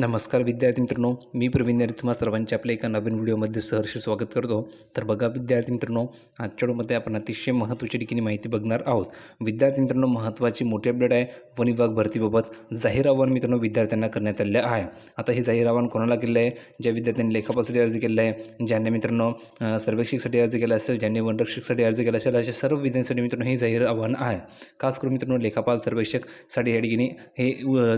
नमस्कार विद्यार्थी मित्रांनो मी प्रवीण तुम्हा सर्वांचे आपल्या एका नवीन व्हिडिओमध्ये सहर्ष स्वागत करतो. तर बघा विद्यार्थी मित्रांनो आजच्या व्हिडिओमध्ये आपण अतिशय महत्त्वाची ठिकाणी माहिती बघणार आहोत. विद्यार्थी मित्रांनो महत्त्वाची मोठी अपडेट आहे. वन विभाग भरतीबाबत जाहीर आव्हान मित्रांनो विद्यार्थ्यांना करण्यात आलेलं आहे. आता हे जाहीर आव्हान कोणाला केलं आहे? ज्या विद्यार्थ्यांनी लेखापासाठी अर्ज केला आहे ज्यांनी मित्रांनो सर्वेक्षकसाठी अर्ज केला असेल ज्यांनी वनरक्षकसाठी अर्ज केला असेल अशा सर्व विद्यार्थ्यांसाठी मित्रांनो हे जाहीर आव्हान आहे. खास करून मित्रांनो लेखापाल सर्वेक्षकसाठी या ठिकाणी हे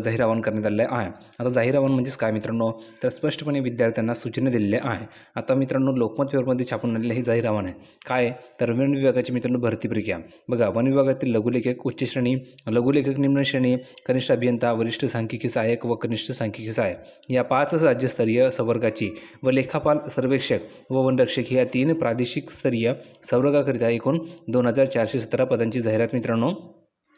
जाहीर आव्हान करण्यात आलेलं आहे. आता जाहीर आव्हान म्हणजेच काय मित्रांनो? तर स्पष्टपणे विद्यार्थ्यांना सूचना दिलेल्या आहे आता मित्रांनो लोकमत पेपरमध्ये छापून आलेलं हे जाहीर आव्हान आहे. काय? तर वन विभागाची मित्रांनो भरती प्रक्रिया. बघा वन विभागातील लघुलेखक उच्च श्रेणी लघुलेखक निम्न श्रेणी कनिष्ठ अभियंता वरिष्ठ सांख्यिकी सहाय्यक व कनिष्ठ सांख्यिकी सहाय्यक. या पाच राज्यस्तरीय संवर्गाची व लेखापाल सर्वेक्षक व वनरक्षक या तीन प्रादेशिक स्तरीय संवर्गाकरिता एकूण दोन हजार चारशे सतरा पदांची जाहिरात मित्रांनो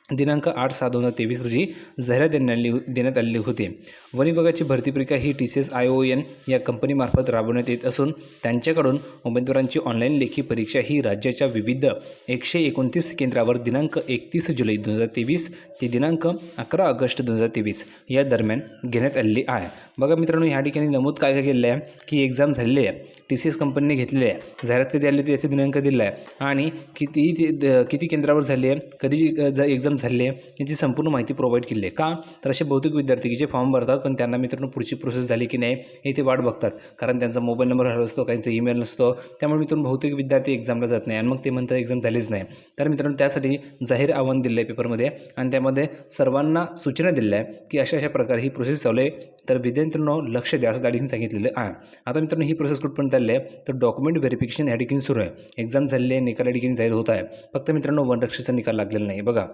दिनांक आठ सहा दोन हजार तेवीस रोजी जाहिरात देण्यात आली देण्यात आलेली होती. वन विभागाची भरती परीक्षा ही T C S I O N या कंपनीमार्फत राबवण्यात येत असून त्यांच्याकडून उमेदवारांची ऑनलाईन लेखी परीक्षा ही राज्याच्या विविध एकशे एकोणतीस केंद्रावर दिनांक एकतीस जुलै दोन हजार तेवीस ते दिनांक अकरा ऑगस्ट दोन हजार तेवीस या दरम्यान घेण्यात आलेली आहे. बघा मित्रांनो ह्या ठिकाणी नमूद काय काय केलेलं आहे की एक्झाम झालेली आहे. टी सी एस कंपनीने घेतलेली आहे. जाहिरात कधी आली होती याचा दिनांक दिला आहे. आणि किती ते द- किती केंद्रावर झाली आहे कधी एक्झाम झालेली आहे याची संपूर्ण माहिती प्रोव्हाइड केली आहे. का? तर असे बहुतेक विद्यार्थी की जे फॉर्म भरतात पण त्यांना मित्रांनो पुढची प्रोसेस झाली की नाही हे ते वाट बघतात. कारण त्यांचा मोबाईल नंबर हरवला असतो काहींचा ईमेल नसतो. त्यामुळे मित्रांनो बहुतेक विद्यार्थी एक्झामला जात नाही. आणि मग ते म्हणतात एक्झाम झालीच नाही. तर मित्रांनो त्यासाठी जाहीर आव्हान दिलं आहे पेपरमध्ये आणि त्यामध्ये सर्वांना सूचना दिल्या आहे की अशा अशा प्रकारे ही प्रोसेस चालू आहे. तर मित्रांनो लक्ष द्या असं त्या ठिकाणी सांगितलेलं आहे. आता मित्रांनो ही प्रोसेस कुठपर्यंत चालली आहे? तर डॉक्युमेंट व्हेरिफिकेशन या ठिकाणी सुरू आहे. एक्झाम झालेली आहे निकाल या ठिकाणी जाहीर होत आहे. फक्त मित्रांनो वनरक्षीचा निकाल लागलेला नाही. बघा.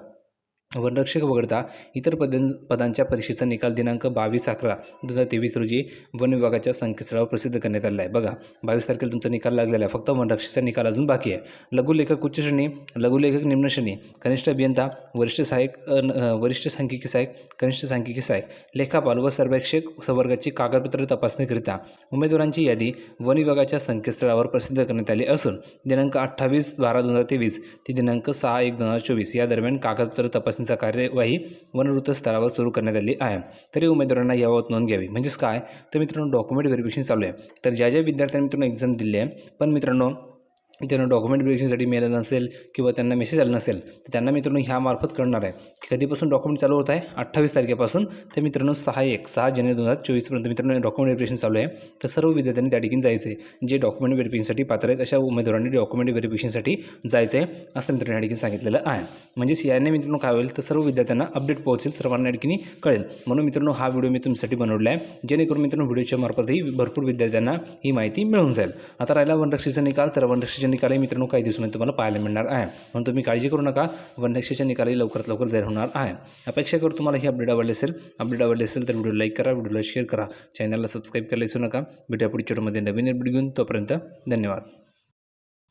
वनरक्षक वगळता इतर पदां पदांच्या परीक्षेचा निकाल दिनांक बावीस अकरा दोन हजार तेवीस रोजी वन विभागाच्या संकेतस्थळावर प्रसिद्ध करण्यात आलेला आहे. बघा बावीस तारखेला तुमचा निकाल लागलेला आहे. फक्त वनरक्षकचा निकाल अजून बाकी आहे. लघुलेखक उच्च श्रेणी लघुलेखक निम्न श्रेणी कनिष्ठ अभियंता वरिष्ठ सहाय्यक वरिष्ठ सांख्यिकी सहाय्यक कनिष्ठ सांख्यिकी सहाय्यक लेखापाल व सर्वेक्षक संवर्गाची कागदपत्र तपासणीकरिता उमेदवारांची यादी वन विभागाच्या संकेतस्थळावर प्रसिद्ध करण्यात आली असून दिनांक अठ्ठावीस बारा दोन हजार तेवीस ते दिनांक सहा एक दोन हजार चोवीस या दरम्यान कागदपत्र तपासणीचा कार्यवाही वनवृत्त स्तरावर सुरू करण्यात आली आहे. तरी उमेदवारांना याबाबत नोंद घ्यावी. म्हणजेच काय? तर मित्रांनो डॉक्युमेंट व्हेरिफिकेशन चालू आहे. तर ज्या ज्या विद्यार्थ्यांनी मित्रांनो एक्झाम दिली आहे पण मित्रांनो त्यांना डॉक्युमेंट व्हेरिफिकेशनसाठी मिळालं नसेल किंवा त्यांना मेसेज आला नसेल तर त्यांना मित्रांनो ह्यामार्फत कळणार आहे की कधीपासून डॉक्युमेंट चालू होत आहे? अठ्ठावीस तारखेपासून. तर मित्रांनो सहा एक सहा जानेवारी दोन हजार चोवीसपर्यंत मित्रांनो डॉक्युमेंट व्हेरिफिकेशन चालू आहे. तर सर्व विद्यार्थ्यांनी त्या ठिकाणी जायचं आहे जे डॉक्युमेंट व्हेरिफिकेशनसाठी पात्र आहेत अशा उमेदवारांनी डॉक्युमेंट व्हेरिफिकेशनसाठी जायचं आहे असं मित्रांनो या ठिकाणी सांगितलेलं आहे. म्हणजेच याने मित्रांनो काय होईल तर सर्व विद्यार्थ्यांना अपडेट पोहोचेल सर्वांना या ठिकाणी कळेल. म्हणून मित्रांनो हा व्हिडिओ मी तुमच्यासाठी बनवला आहे जेणेकरून मित्रांनो व्हिडिओच्या मार्फतही भरपूर विद्यार्थ्यांना ही माहिती मिळून जाईल. आता राहिला वनरक्षीचा निकाल तर वनरक्षीचा निकालही मित्रांनो काही दिवसांनी तुम्हाला पाहायला मिळणार आहे. म्हणून तुम्ही काळजी करू नका वनरक्षीच्या निकालही लवकरात लवकर जाहीर होणार आहे. अपेक्षा करू तुम्हाला ही अपडेट आवडली असेल अपडेट आवडली असेल तर व्हिडिओ लाईक करा व्हिडिओला शेअर करा. चॅनलला सबस्क्राईब करायला विसरू नका. भेटूया पुढच्या व्हिडिओमध्ये नवीन अपडेट घेऊन. तोपर्यंत धन्यवाद.